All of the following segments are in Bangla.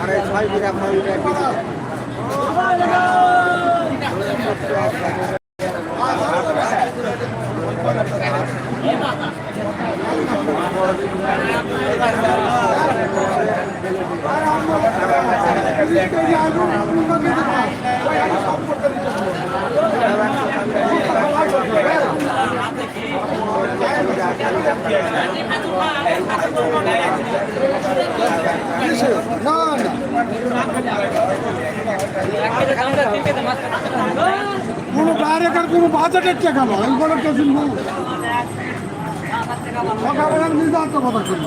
আরে ছয় না কোনো ডাইরেক্ট কোনো বাজেটের টাকা নয় বড় কেউ শুনব সকালবেলা নিজে আত্মকথা করি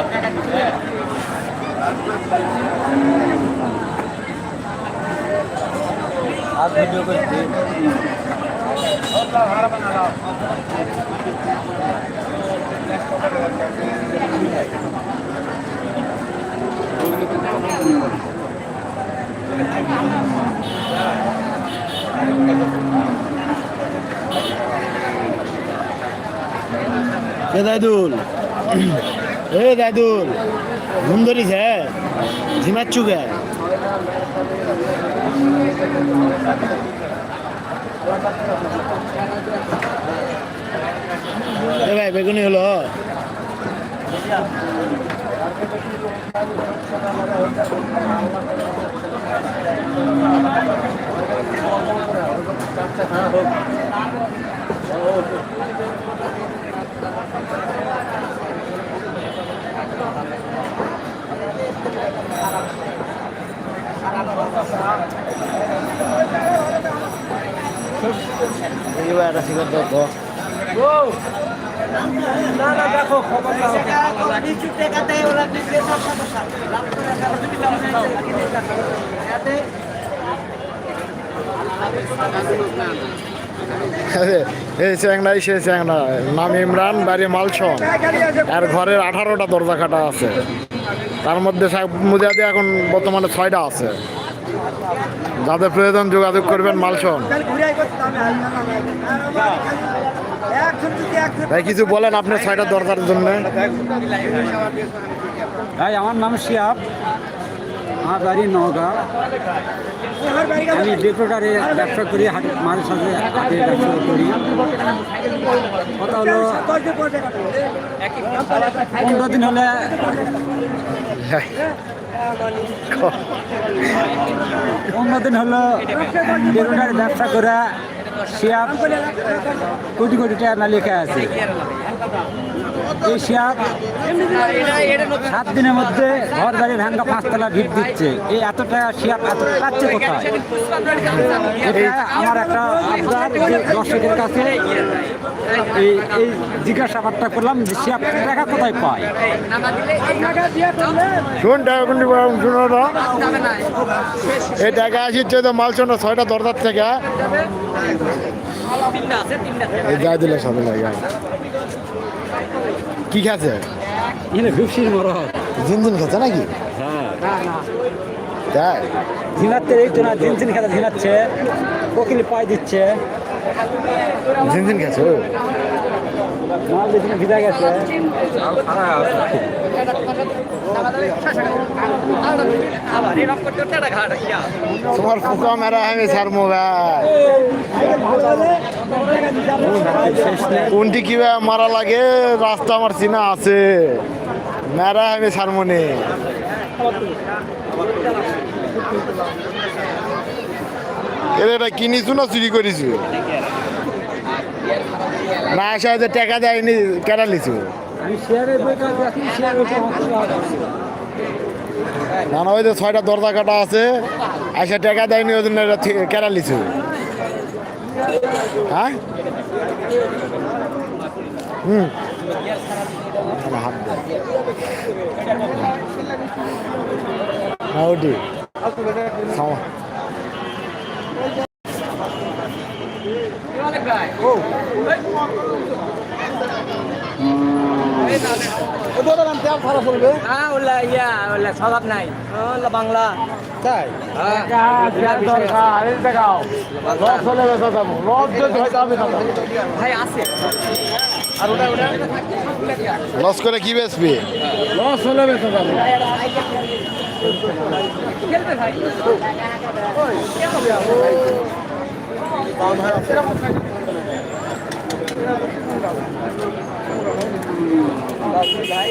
মনি থাকে এ দাইদুল এ দাইদুল ঘুম ধরিস হ্যাঁ ঝিমাচ্ছু গে এ ভাই বেগুনি হলো। এইবার একটা সিগার দেখো এই চ্যাংড়াই সে চ্যাংড়া। নাম ইমরান বাড়ি মালসন। আর ঘরের আঠারোটা দরজা কাটা আছে। তার মধ্যে মুদিয়াতে এখন বর্তমানে ছয়টা আছে। যাদের প্রয়োজন যোগাযোগ করবেন মালসন। ভাই, কিছু বলেন আপনার ছয়টা দরজার জন্য। ভাই, আমার নাম শিয়াব। আমার বাড়ি নওগাঁ। আমি ডেকোটারে ব্যবসা করি মাঝে সাথে হাটে ব্যবসা করি। কথা হলো, পনেরো দিন হলে পনেরো দিন হলো ডেকোটারে ব্যবসা করে কোটি কোটি টাকা না লেখা আছে। এই সাত দিনের মধ্যে ঘর বাড়ি ভাঙ্গা পাঁচতলা ভিড় দিচ্ছে। এই এত টাকা শিয়াব এত পাচ্ছে কোথায়? এটা আমার একটা আবদার যে দর্শকের কাছে এই এই জিজ্ঞাসাবাদটা করলাম যে শিয়াব টাকা কোথায় পায়? শুন টাকা এই টাকা আসিচ্ছে তো মালচন ছয়টা দরজার থেকে। এই যাই দিলে সাথে লাগে। কি খাচ্ছে এখানে ভুপসির মরহ। জিনজিন খাচ্ছে নাকি? হ্যাঁ। তাই? ঝিনাচ্ছে এই তো না দিন দিন খেলা ঝিনাচ্ছে কোকিল পায় দিচ্ছে। জিনজিন খাচ্ছে ও মাল দিয়ে ভিজা গেছে তোমার ফুকা মেরা আমি স্যার মোবাইল কোনটি কীভাবে মারা লাগে, রাস্তা আমার চিনা আছে। মেরা আমি সারমনে এর, এটা কিনিছু না চুরি করিছু? না আসা যে টাকা দেয়নি কেনা লিছু আমি শেয়ারের বইটা দেখি শেয়ার ওইটা না না ওই যে ছয়টা দরজা কাটা আছে আসা টাকা দেয়নি ওই জন্য এটা কেনা লিছু হ্যাঁ? হুম। আমার হাত দে না ওটি খাওয়া হ্যাঁ ওলা ইয়া ওলা স্বভাব নাই। ওলা বাংলা। তাই? ভাই আছে। লস করে কি বেচবি? খেলবে ভাই দশ হাজার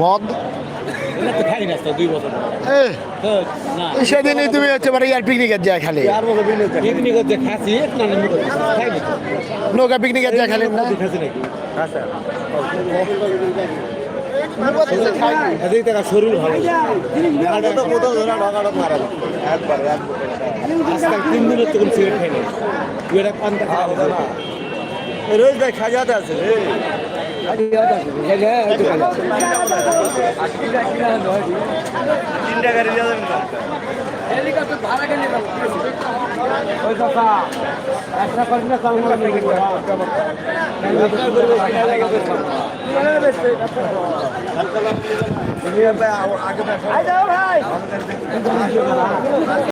মদ? সেদিনই তুমি হচ্ছে মানে ইয়ার পিকনিকের যায় খালি। নৌকা পিকনিকের যায় খালি, না? শরীর ভালো তিন দিনের তখন সিগারেট খাই না রোজ ভাই খাজাতে আছে আগে